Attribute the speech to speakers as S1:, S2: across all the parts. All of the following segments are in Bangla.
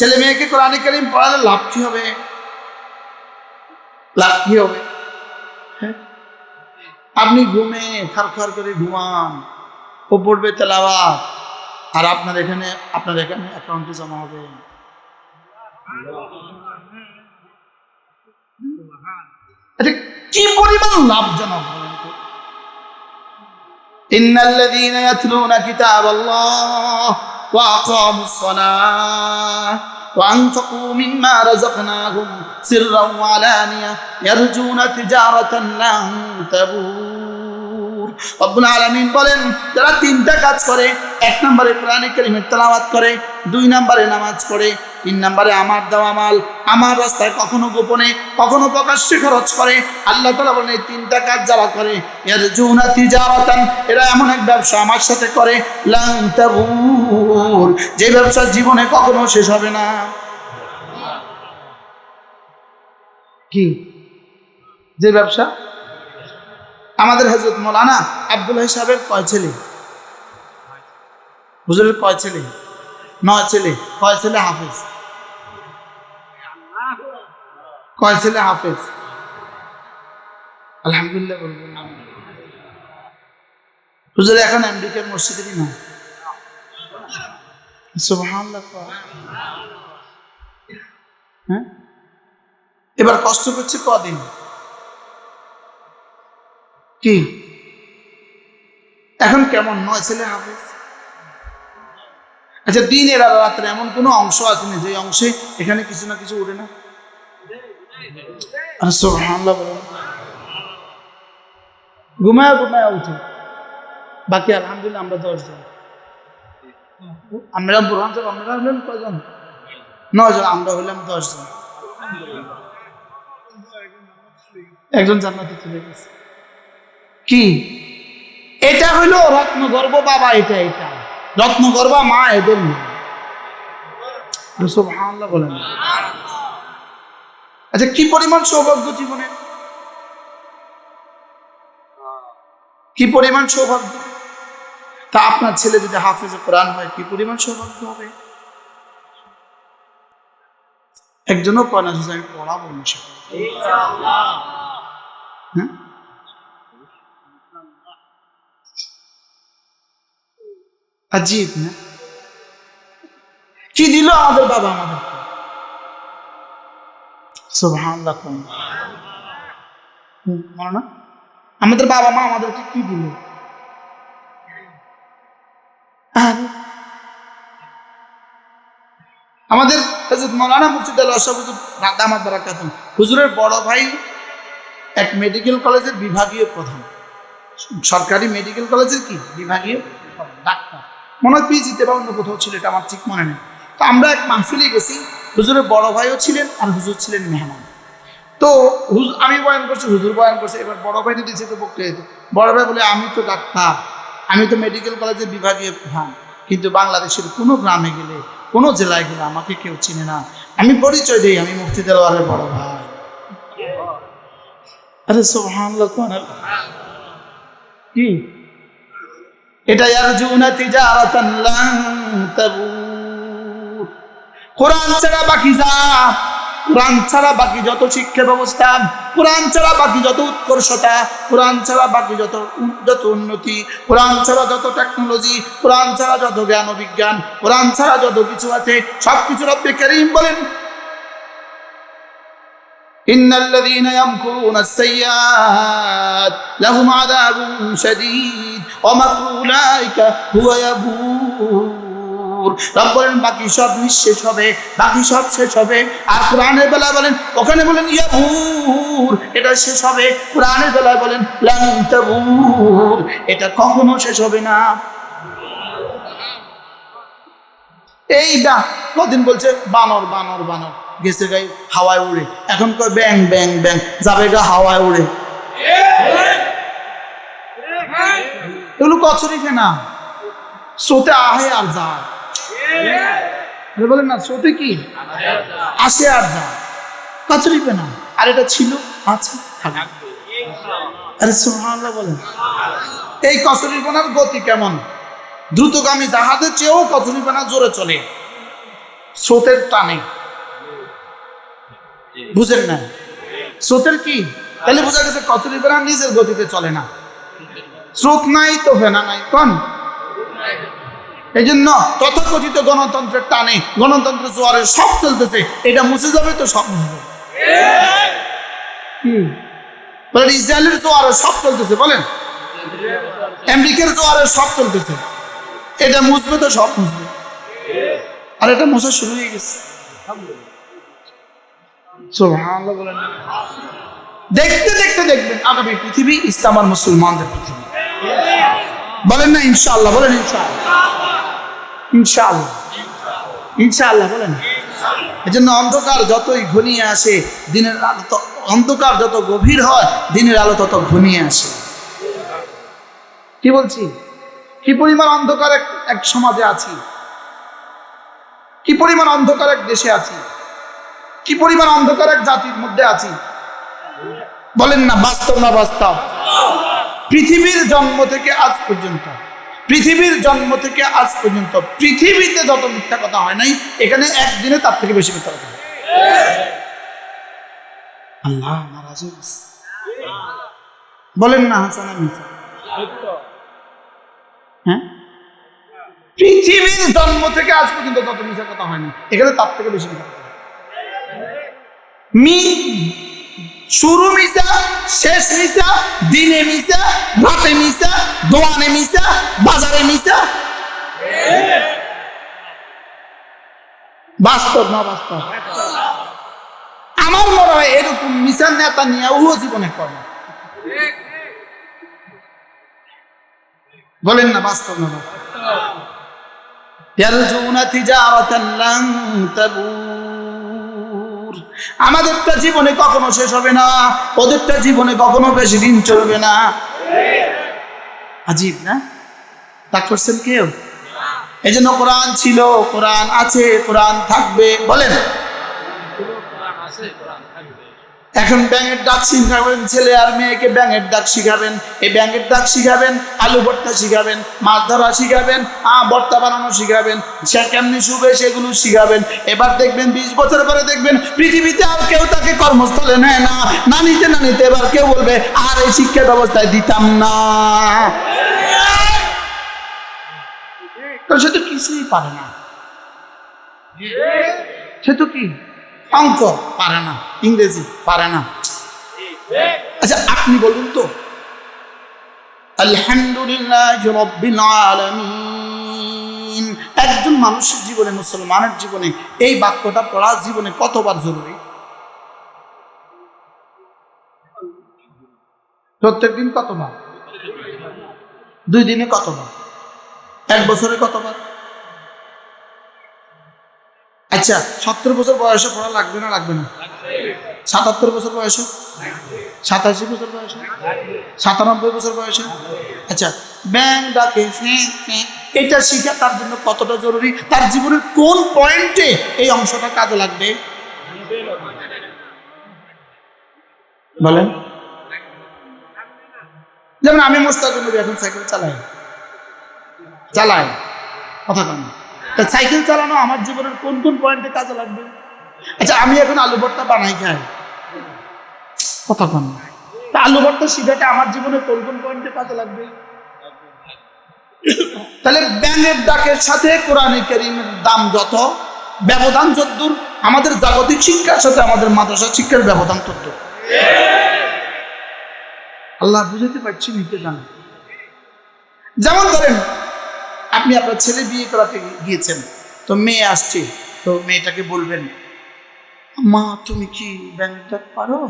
S1: ছেলে মেয়েকে কোরআন কারিম পড়ালে লাভ কি হবে? লাভ কি হবে? হ্যাঁ? আপনি ঘুমে খার খার করে ঘুমান ও পড়বে তেলাওয়াত, আর আপনার এখানে আপনার এখানে অ্যাকাউন্টে জমা হবে। এটা কি পরিমাণ লাভজনক বলেন তো? إن وأقاموا الصلاة وأنفقوا مما رزقناهم سرا وعلانية يرجون تجارة لن تبور. রব্বুল আলামিন বলেন, যারা তিনটা কাজ করে, এক নম্বরে কোরআনে কারিমের তেলাওয়াত করে, দুই নম্বরে নামাজ পড়ে, তিন নম্বরে আমার দেওয়া মাল, আমার রাস্তায় কখনো গোপনে, কখনো প্রকাশ্যে খরচ করে, আল্লাহ তালা বলেন, এই তিনটা কাজ যারা করে এর জুনা তিজারাতান, এরা এমন এক ব্যবসা আমার সাথে করে, লাং তাবুর যে ব্যবসা জীবনে কখনো শেষ হবে না। কি? যে ব্যবসা? আমাদের হজরত মৌলানা আব্দুল্লাহ সাহেবের কয় ছেলে? হুজুরের কয় ছেলে? নয় ছেলে। কয় ছেলে হাফেজ? কয় ছেলে হাফেজ? আলহামদুলিল্লাহ হুজুর, এখন আমেরিকার মসজিদেরই না হ্যাঁ? এবার কষ্ট করছে কদিন? কি? এখন কেমন? নয় ছেলে হাফেজ। আচ্ছা দিনের আর রাত্রে এমন কোনো অংশ আছে না যে অংশে এখানে কিছু না কিছু উঠে না? ঘুমায় ঘুমায় উঠে। বাকি আলহামদুলিল্লাহ আমরা দশজন। আমরা বুরহান সাহেব, আমরা হলেন কজন নজন আমরা হইলাম দশজন। একজন জান্নাতে চলে গেছে। কি? এটা হইল রত্নগর্ভ বাবা, এটা এটা। রত্নগর্ভ মা, এদের বলেন। আচ্ছা কি পরিমাণ সৌভাগ্য জীবনে? কি পরিমাণ সৌভাগ্য? তা আপনার ছেলে যদি হাফিজে কোরআন হয়, কি পরিমাণ সৌভাগ্য হবে? একজনও পড়াবো হ্যাঁ? আজীব না। কি দিল আমাদের বাবা না। আমাদের বাবা মা আমাদেরকে কি দিল? আমাদের হযরত মাওলানা মুর্শিদ আল আশরাফ হুজুর দামাত হুজুরের বড় ভাই এক মেডিকেল কলেজের বিভাগীয় প্রধান। সরকারি মেডিকেল কলেজের কি? বিভাগীয় ডাক্তার। মনে হয় পিজিতে বা অন্য কোথাও ছিল এটা আমার ঠিক মনে নেই। তো আমরা এক মাহফিলে গেছি হুজুরের বড় ভাইও ছিলেন আর হুজুর ছিলেন মেহমান। তো হুজুর আমি বয়ান করছি হুজুর বয়ান করছে এবার বড় ভাই দিয়েছে তো বক্তৃতা বড় ভাই বলে আমি তো ডাক্তার আমি তো মেডিকেল কলেজের বিভাগীয় প্রধান কিন্তু বাংলাদেশের কোনো গ্রামে গেলে কোনো জেলায় গেলে আমাকে কেউ চিনে না। আমি পরিচয় দিই আমি মুফতি দেওয়ারের বড় ভাই। আরে সোহান কি? এটা কোরআন ছাড়া বাকি যা, কোরআন ছাড়া বাকি যত শিক্ষা ব্যবস্থা, কোরআন ছাড়া বাকি যত উৎকর্ষতা, কোরআন ছাড়া বাকি যত যত উন্নতি, কোরআন ছাড়া যত টেকনোলজি কোরআন ছাড়া যত জ্ঞান ও বিজ্ঞান, কোরআন ছাড়া যত কিছু আছে সব কিছু রব্বে করিম বলেন। إن الذين يمكرون السيئات لهم عذاب شديد ومكر أولئك هو يبور রব বলেন বাকি সব নিঃশেষ হবে বাকি সব শেষ হবে আর কোরআনের বেলা বলেন ওখানে বলেন ইয়াবুর এটা শেষ হবে কোরআনের বেলায় বলেন লান তাবুর এটা কখনো শেষ হবে না এই না কদিন বলছে, বানর বানর বানর। গেছে গাই হাওয়ায় উড়ে। এখন কয় ব্যাং ব্যাং ব্যাং। যাবে গা হাওয়ায় উড়ে। এগুলো কচরিফে না স্রোতে আহে আর যায়। বলেন না, স্রোতে কি? আসে আর যায়। কচরিফে না আর এটা ছিল? আছে। আরে সুবহানাল্লাহ বলেন। এই কচরিপনার গতি কেমন? দ্রুতগামী জাহাজের চেয়েও কচুরিপানা জোরে চলে। স্রোতের টানে। বুঝেন না? স্রোতের কি? তাহলে বোঝা গেছে কচুরি ফেনা নিজের গতিতে চলে না। স্রোত নাই তো ফেনা নাই। কোন? এই জন্য তথাকথিত গণতন্ত্রের টানে গণতন্ত্রের জোয়ারে সব চলতেছে। এটা মুছে যাবে তো সব মুছে যাবে। ইসরায়েলের জোয়ারে সব চলতেছে, বলেন। আমেরিকার জোয়ারে সব চলতেছে। এটা মুছবে তো সব মুছবে। আর এটা মোছা শুরু হয়ে গেছে। দেখতে দেখতে দেখবেন আগামী পৃথিবী ইসলাম আর মুসলমানদের পৃথিবী। বলেন না ইনশাআল্লাহ বলেন ইনশাআল্লাহ। ইনশাআল্লাহ। বলেন। এই জন্য অন্ধকার যতই ঘনিয়ে আসে দিনের আলো অন্ধকার যত গভীর হয় দিনের আলো তত ঘনিয়ে আসে। কি বলছি? কি পরিমাণ অন্ধকার এক এক সমাজে আছি? কি পরিমাণ অন্ধকার এক দেশে আছি? কি পরিমাণ অন্ধকার এক জাতির মধ্যে আছি? বলেন না, বাস্তব না বাস্তব? পৃথিবীর জন্ম থেকে আজ পর্যন্ত, পৃথিবীর জন্ম থেকে আজ পর্যন্ত, পৃথিবীতে যত মিথ্যা কথা হয় নাই, এখানে একদিনে তার থেকে বেশি মিথ্যা কথা আল্লাহ। বলেন না, হাসান মিথ্যা হ্যাঁ? পৃথিবীর জন্ম থেকে আজ পর্যন্ত তত মিথ্যা কথা হয়নি। এখানে তার থেকে বেশি মি, শুরু মিশা, শেষ মিশা, দিনে মিশা, রাতে মিশা, দোয়ানে মিশা, বাজারে মিশা। বাস্তব না বাস্তব? আমার মনে হয় এরকম মিশার নেতা নিয়ে ও জীবনে কর্ম। বলেন না, বাস্তব না আমাদেরটা জীবনে কখনো শেষ হবে না, ওদেরটা জীবনে কখনো বেশি দিন চলবে না। আজীব, না? তা করছেন কেউ? এই জন্য কোরআন ছিল, কোরআন আছে, কোরআন থাকবে, বলেন। এখন ব্যাঙের ডাক শিখাবেন, ছেলে আর মেয়েকে ব্যাঙের ডাক শিখাবেন। এই ব্যাঙের ডাক শিখাবেন, আলু ভর্তা শিখাবেন, মাছ ধরা শিখাবেন আ ভর্তা বানানো শিখাবেন, সে কেমনি শুবে সেগুলো শিখাবেন। এবার দেখবেন, বিশ বছর পরে দেখবেন, পৃথিবীতে আর কেউ তাকে কর্মস্থলে নেয় না। না নিতে না নিতে এবার কেউ বলবে, আর এই শিক্ষা ব্যবস্থায় দিতাম না। সে তো কিছুই পারে না। সে তো কি? অঙ্ক, পারে না, ইংরেজি পারে না। আচ্ছা আপনি বলুন তো। আলহামদুলিল্লাহ একজন মানুষের জীবনে, মুসলমানের জীবনে এই বাক্যটা পড়া জীবনে কতবার জরুরি? প্রত্যেক দিন কতবার? দুই দিনে কতবার? এক বছরে কতবার? আচ্ছা সত্তর বছর বয়সে পড়া লাগবে না লাগবে না? সাতাত্তর বছর বয়সে? সাতাশি বছর বয়সে? সাতানব্বই বছর বয়সে? আচ্ছা ব্যাং ডাকে এটা শিখা তার জন্য কতটা জরুরি? তার জীবনের কোন পয়েন্টে এই অংশটা কাজে লাগবে? বলেন। যেমন আমি মোস্তাকুর নবী এখন সাইকেল চালাই। চালাই। কথা কেন। তা সাইকেল চালানো আমার জীবনের কোন কোন পয়েন্টে কাজে লাগবে? আচ্ছা আমি এখন আলু ভর্তা বানাই খাই। কন তা আলু ভর্তা শিখাটা আমার জীবনে কোন কোন পয়েন্টে কাজে লাগবে? তাহলে ব্যাঙের ডাকের সাথে কোরআনে করিমের দাম যত, ব্যবধান যদ্দূর আমাদের জাগতিক শিক্ষার সাথে আমাদের মাদ্রাসা শিক্ষার ব্যবধান তদ্দূর আল্লাহ বুঝাতে পারছি নিতে জানেন যেমন ধরেন আপনি আপনার ছেলে বিয়ে করাতে গিয়েছেন, তো মেয়ে আসছে, তো মেয়েটাকে বলবেন, মা, তুমি কি ব্যাংকটা পারো?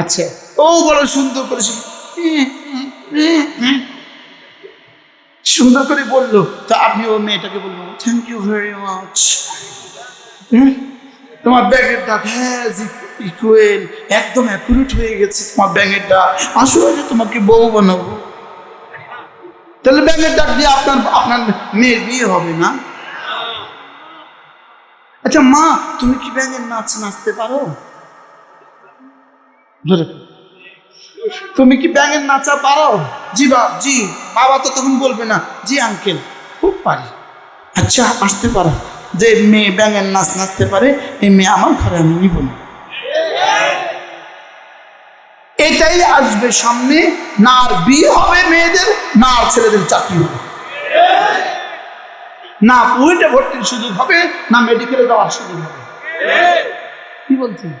S1: আচ্ছা ও বড় সুন্দর করে সুন্দর করে বলল, তো আপনি ও মেয়েটাকে বলবেন থ্যাংক ইউ ভেরি মাচ তোমার ব্যাগের ডাক হ্যাঁ ইকুয়েল একদম অ্যাকুরেট হয়ে গেছে তোমার ব্যাগের ডাক। আসলে তোমাকে বউ বানাবো। তাহলে ব্যাঙের ডাক দিয়ে আপনার আপনার মেয়ের বিয়ে হবে না? আচ্ছা মা, তুমি কি ব্যাঙের নাচ নাচতে পারো? তুমি কি ব্যাঙের নাচা পারো? জি বাপ জি। বাবা তো তখন বলবে না, জি আঙ্কেল খুব পারি। আচ্ছা আসতে পারো। যে মেয়ে ব্যাঙের নাচ নাচতে পারে, এই মেয়ে আমার ঘরে আমি নিব না। এটাই আসবে সামনে। না আর বিয়ে হবে মেয়েদের, না আর ছেলেদের চাকরি হবে। না বুয়েটে ভর্তির সুযোগ হবে, না মেডিকেলে যাওয়ার সুযোগ হবে। কি বলছেন?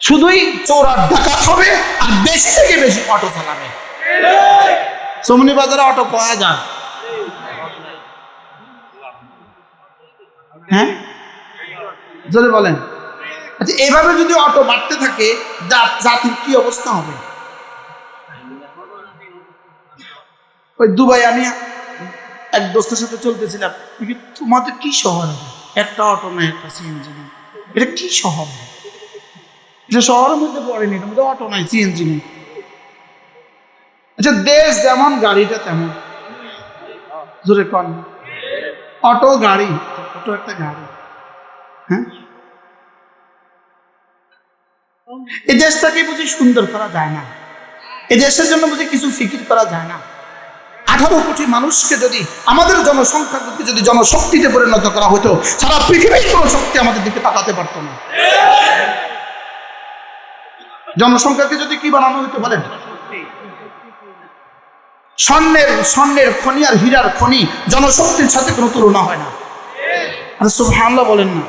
S1: শুধুই চোরার ডাকাত হবে, আর বেশি থেকে বেশি অটো চালাবে। সমনি বাজারে অটো পাওয়া যায়। হ্যাঁ? জোরে বলেন। আচ্ছা এভাবে যদি অটো বাড়তে থাকে জাতির কি অবস্থা হবে? ওই দুবাই, আমি এক দোস্তের সাথে চলতেছিলাম। তোমাদের কি শহর হবে? একটা অটো নাই একটা সিএনজি নেই। এটা কি শহর? এটা শহরের মধ্যে পড়েনি, এটার মধ্যে অটো নাই সিএনজি নেই। আচ্ছা দেশ যেমন, গাড়িটা তেমন। জোরে কন। অটো, গাড়ি। অটো একটা গাড়ি। এই দেশটাকে বুঝি সুন্দর করা যায় না। এই দেশের জন্য বুঝি কিছু ফিকির করা যায় না। আঠারো কোটি মানুষকে যদি আমাদের জনসংখ্যাকে যদি জনশক্তিতে পরিণত করা হতো, সারা পৃথিবীর কোনো শক্তি আমাদের দিকে তাকাতে পারতো না। জনসংখ্যাকে যদি কি বানানো হতো বলেন? স্বর্ণের স্বর্ণের খনি আর হীরার খনি জনশক্তির সাথে কোনো তুলনা হয় না। আর সুবহানাল্লাহ বলেন না।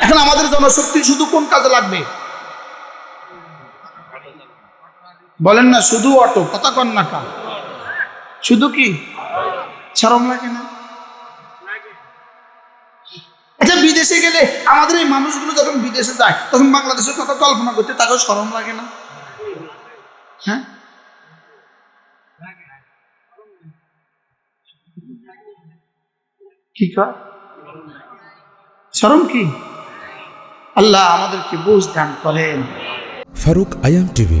S1: এখন আমাদের জনশক্তি শুধু কোন কাজে লাগবে? বলেন না, শুধু অটো, কথা কন না কা শুধু কি? শরম লাগে না? আচ্ছা বিদেশে গেলে আমাদের এই মানুষগুলো যখন বিদেশে যায়, তখন বাংলাদেশের কথা কল্পনা করতে তাকেও শরম লাগে না? হ্যাঁ? কি শরম কি? আল্লাহ আমাদেরকে বুঝ দান করেন।
S2: ফারুক আয়াম টিভি